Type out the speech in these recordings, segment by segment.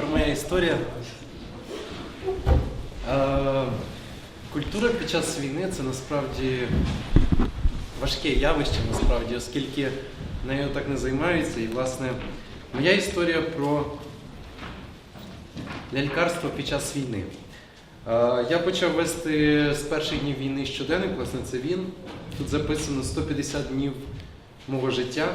тепер моя історія. Е, Культура під час війни це насправді важке явище, насправді, оскільки нею так не займаються. І, власне, моя історія про лялькарство під час війни. Е, Я почав вести з перших днів війни щоденник, власне, це він. Тут записано 150 днів мого життя.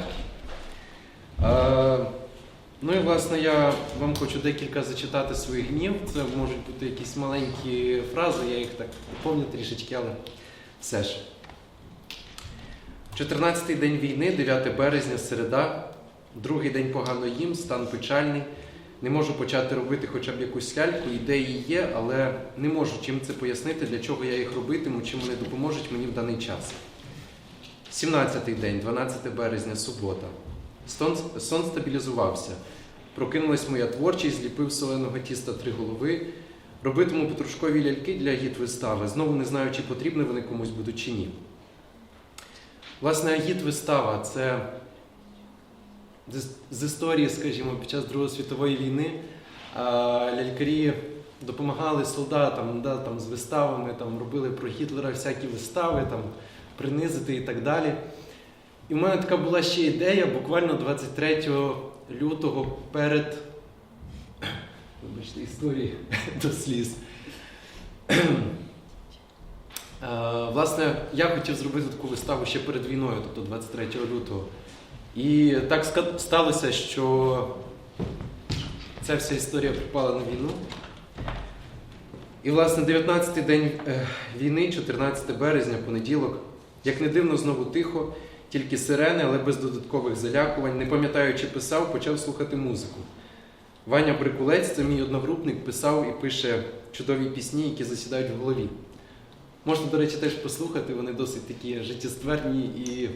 Ну і власне я вам хочу декілька зачитати своїх днів. Це можуть бути якісь маленькі фрази, я їх так помню трішечки, але все ж. 14-й день війни, 9 березня, середа, другий день погано їм, стан печальний. Не можу почати робити хоча б якусь ляльку, ідеї є, але не можу чим це пояснити, для чого я їх робитиму, чим вони допоможуть мені в даний час. 17-й день, 12 березня, субота. Сон, сон стабілізувався. Прокинулась моя творчість, зліпив соленого тіста три голови. Робитиму петрушкові ляльки для гід вистави. Знову не знаю, чи потрібні вони комусь будуть чи ні. Власне, агіт вистава це з історії, скажімо, під час Другої світової війни лялькарі допомагали солдатам да, там, з виставами, там, робили про Гітлера всякі вистави, там, принизити і так далі. І в мене така була ще ідея, буквально 23 лютого перед вибачте, історії до сліз. Е, Власне, я хотів зробити таку виставу ще перед війною, тобто 23 лютого. І так сталося, що ця вся історія припала на війну. І, власне, 19-й день е, війни, 14 березня, понеділок, як не дивно, знову тихо, тільки сирени, але без додаткових залякувань. Не пам'ятаю, чи писав, почав слухати музику. Ваня Брикулець, це мій одногрупник, писав і пише чудові пісні, які засідають в голові. Можна, до речі, теж послухати, вони досить такі життєстверні. І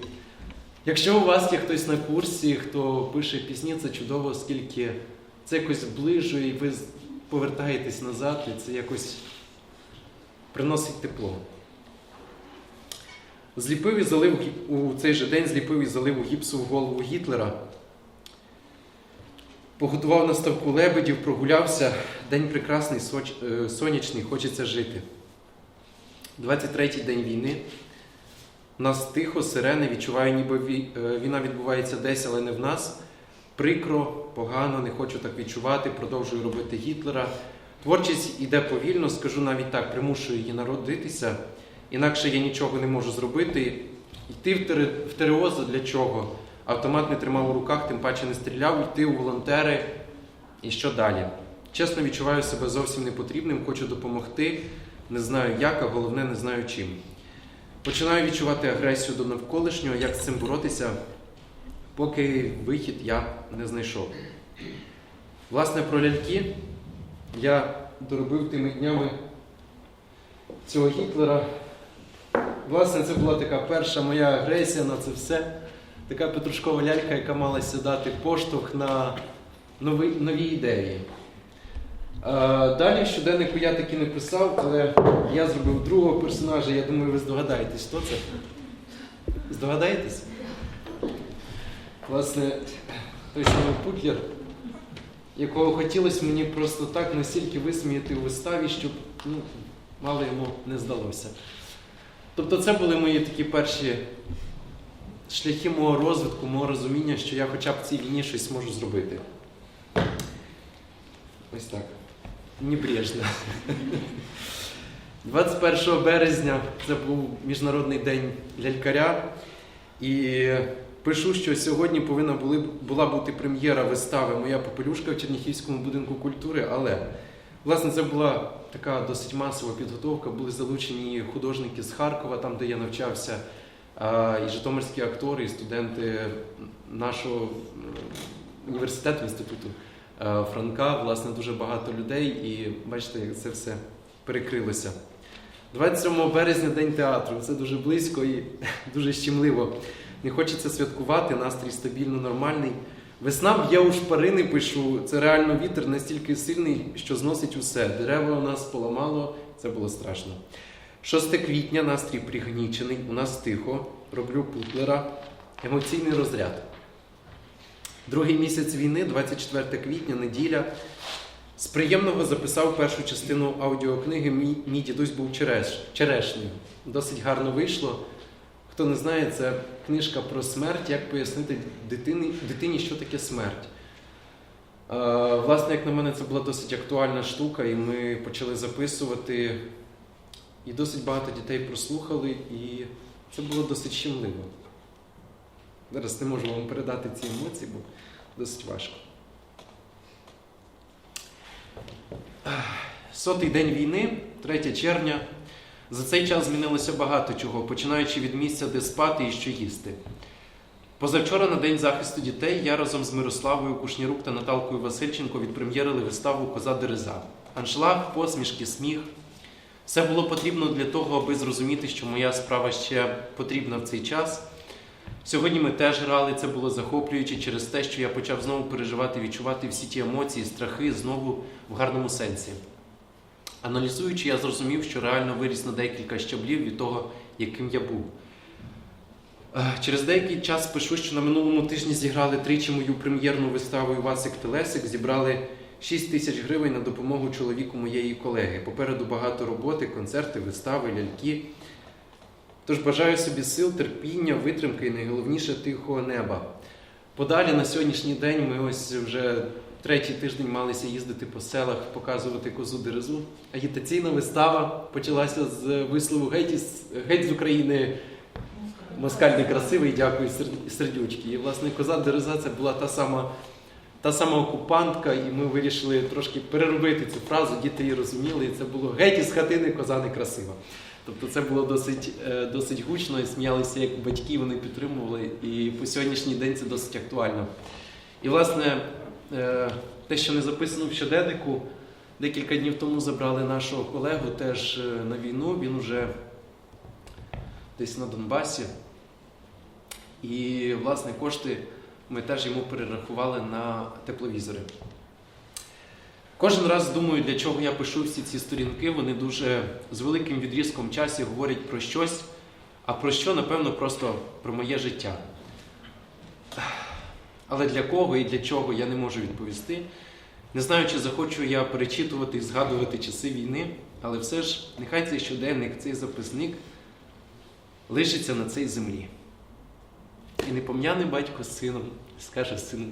якщо у вас є хтось на курсі, хто пише пісні, це чудово, оскільки це якось зближує, і ви повертаєтесь назад, і це якось приносить тепло. Зліпив і залив у цей же день зліпив і залив у гіпсу в голову Гітлера. Поготував на ставку лебедів, прогулявся. День прекрасний, соч, е, сонячний, хочеться жити. 23-й день війни. Нас тихо, сирени, відчуваю, ніби е, війна відбувається десь, але не в нас. Прикро, погано, не хочу так відчувати, продовжую робити Гітлера. Творчість іде повільно, скажу навіть так, примушую її народитися. Інакше я нічого не можу зробити. Йти в тере- для чого? Автомат не тримав у руках, тим паче не стріляв, йти у волонтери. І що далі? Чесно відчуваю себе зовсім непотрібним, хочу допомогти. Не знаю як, а головне не знаю чим. Починаю відчувати агресію до навколишнього, як з цим боротися, поки вихід я не знайшов. Власне, про ляльки я доробив тими днями цього Гітлера. Власне, це була така перша моя агресія на це все. Така петрушкова лялька, яка мала сідати поштовх на нові, нові ідеї. Е, Далі щоденнику я таки не писав, але я зробив другого персонажа. Я думаю, ви здогадаєтесь, хто це? Здогадаєтесь? Власне, той самий Путлер, якого хотілося мені просто так настільки висміяти у виставі, щоб ну, мало йому не здалося. Тобто це були мої такі перші шляхи мого розвитку, мого розуміння, що я хоча б в цій війні щось можу зробити. Ось так. Небрежно. 21 березня це був Міжнародний день лялькаря. І пишу, що сьогодні повинна була бути прем'єра вистави Моя попелюшка в Черніхівському будинку культури, але власне це була така досить масова підготовка. Були залучені художники з Харкова, там де я навчався, і житомирські актори, і студенти нашого університету інституту Франка. Власне, дуже багато людей, і бачите, як це все перекрилося. 27 березня День театру. Це дуже близько і дуже щемливо. Не хочеться святкувати, настрій стабільно нормальний. Весна б'є у шпарини, пишу. Це реально вітер настільки сильний, що зносить усе. Дерева у нас поламало, це було страшно. 6 квітня настрій пригнічений, у нас тихо. Роблю путлера. Емоційний розряд. Другий місяць війни, 24 квітня, неділя. З приємного записав першу частину аудіокниги Мій, мій дідусь був череш, черешнею. Досить гарно вийшло. Хто не знає, це книжка про смерть, як пояснити дитині, дитині, що таке смерть. Е, Власне, як на мене, це була досить актуальна штука, і ми почали записувати. І досить багато дітей прослухали, і це було досить щемливо. Зараз не можу вам передати ці емоції, бо досить важко. Сотий день війни, 3 червня. За цей час змінилося багато чого, починаючи від місця, де спати і що їсти. Позавчора на День захисту дітей я разом з Мирославою Кушнірук та Наталкою Васильченко відпрем'єрили виставу Коза Дереза. Аншлаг, посмішки, сміх. Все було потрібно для того, аби зрозуміти, що моя справа ще потрібна в цей час. Сьогодні ми теж грали, це було захоплююче через те, що я почав знову переживати, відчувати всі ті емоції, страхи знову в гарному сенсі. Аналізуючи, я зрозумів, що реально виріс на декілька щаблів від того, яким я був. Е, Через деякий час пишу, що на минулому тижні зіграли тричі мою прем'єрну виставу Івасик Телесик, зібрали 6 тисяч гривень на допомогу чоловіку моєї колеги. Попереду багато роботи, концерти, вистави, ляльки. Тож бажаю собі сил, терпіння, витримки і найголовніше тихого неба. Подалі на сьогоднішній день ми ось вже третій тиждень малися їздити по селах, показувати козу дерезу. Агітаційна вистава почалася з вислову геть, геть з України. Москаль не красивий, дякую, сер- сердючки. І власне коза дереза це була та сама, та сама окупантка, і ми вирішили трошки переробити цю фразу, діти її розуміли, і це було геть із хатини, коза не красива. Тобто це було досить, е, досить гучно і сміялися як батьки, вони підтримували. І по сьогоднішній день це досить актуально. І, власне, те, що не записано в щоденнику, декілька днів тому забрали нашого колегу теж е, на війну. Він уже десь на Донбасі. І, власне, кошти ми теж йому перерахували на тепловізори. Кожен раз думаю, для чого я пишу всі ці сторінки. Вони дуже з великим відрізком часу говорять про щось, а про що, напевно, просто про моє життя. Але для кого і для чого я не можу відповісти. Не знаю, чи захочу я перечитувати і згадувати часи війни, але все ж нехай цей щоденник, цей записник лишиться на цій землі. І непом'яний батько з сином скаже сину,